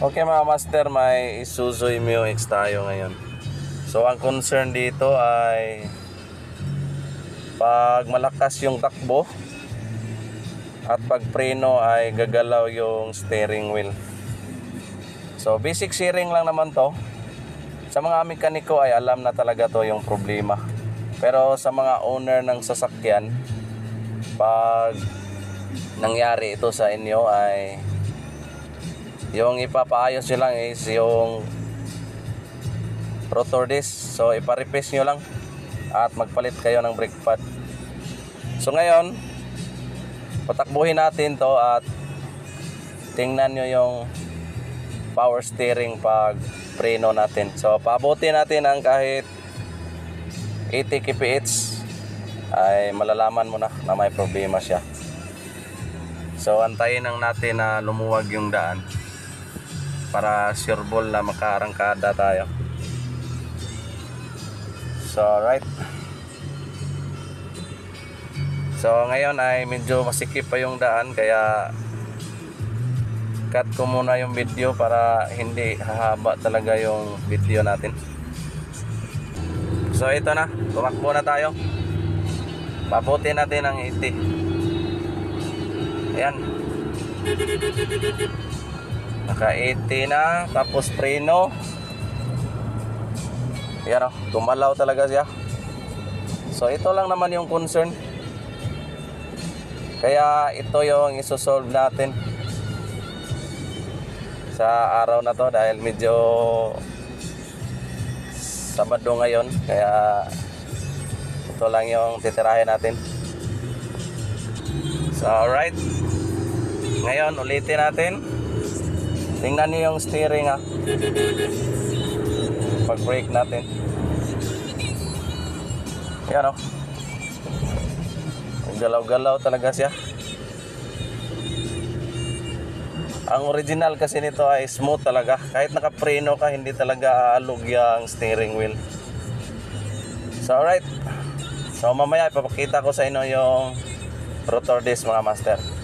Okay mga master, may Isuzu MU-X tayo ngayon. So ang concern dito ay pag malakas yung takbo at pag preno ay gagalaw yung steering wheel. So basic steering lang naman to. Sa mga mekaniko ay alam na talaga to yung problema. Pero sa mga owner ng sasakyan, pag nangyari ito sa inyo ay yung ipapaayos nyo lang is yung rotor disc. So ipa-replace nyo lang at magpalit kayo ng brake pad. So ngayon, patakbuhin natin to at tingnan nyo yung power steering pag preno natin. So pabuti natin ang kahit 80 kph ay malalaman mo na na may problema siya. So antayin lang natin na lumuwag yung daan para sure ball na makaarangkada tayo. So right. So ngayon ay medyo masikip pa yung daan kaya cut ko muna yung video para hindi hahaba talaga yung video natin. So ito na, tumakbo na tayo. Pabuti natin ang 80. Ayan. Naka 80 na, tapos preno. Ayan o, tumalaw talaga siya. So ito lang naman yung concern. Kaya ito yung isosolve natin sa araw na to dahil medyo Sabado ngayon kaya ito lang yung titirahin natin. So alright. Ngayon ulitin natin. Tingnan niyo yung steering ha. Pag brake natin. Yan o. Galaw-galaw talaga siya. Ang original kasi nito ay smooth talaga. Kahit nakapreno ka, hindi talaga aalog yung steering wheel. So alright. So mamaya ipapakita ko sa inyo yung rotor disc mga master.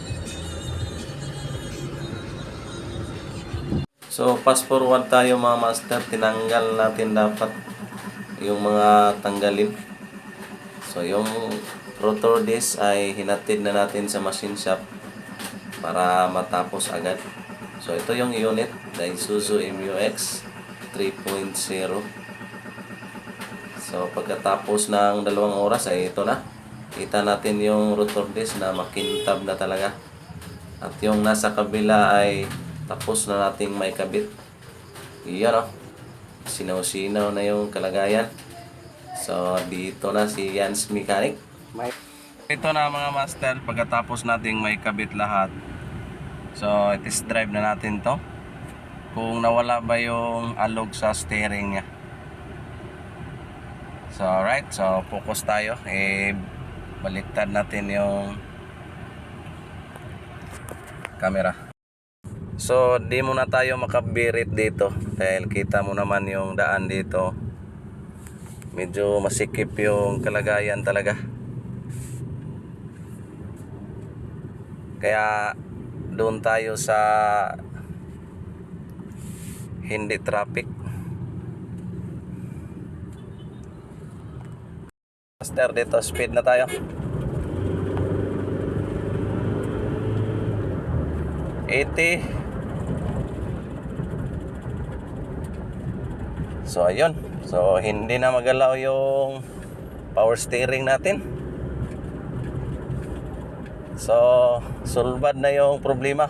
So fast forward tayo mga master. Tinanggal natin dapat yung mga tanggalin. So yung rotor disc ay hinatid na natin sa machine shop para matapos agad. So ito yung unit na Isuzu MU-X 3.0. So pagkatapos ng dalawang oras ay ito na. Kita natin yung rotor disc na makintab na talaga. At yung nasa kabila ay tapos na nating may kabit. Iyan o. Sinaw-sinaw na yung kalagayan. So dito na si Jans Mechanic. Ito na mga master, pagkatapos nating may kabit lahat. So, test drive na natin to. Kung nawala ba yung alog sa steering niya. So, alright. So, focus tayo. Eh, baliktad natin yung camera. So, di muna tayo makabirit dito. Dahil kita mo naman yung daan dito. Medyo masikip yung kalagayan talaga. Kaya doon tayo sa hindi traffic. Master dito, speed na tayo. 80 So ayun. So hindi na magalaw yung power steering natin. So, sulbad na yung problema.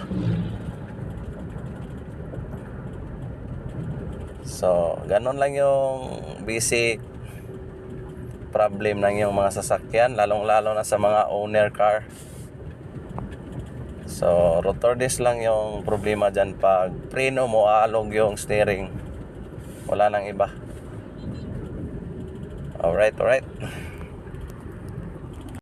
So, ganun lang yung basic problem ng yung mga sasakyan, lalong-lalo na sa mga owner car. So, rotor disc lang yung problema dyan. Pag preno mo, aalog yung steering. Wala nang iba. Alright, alright.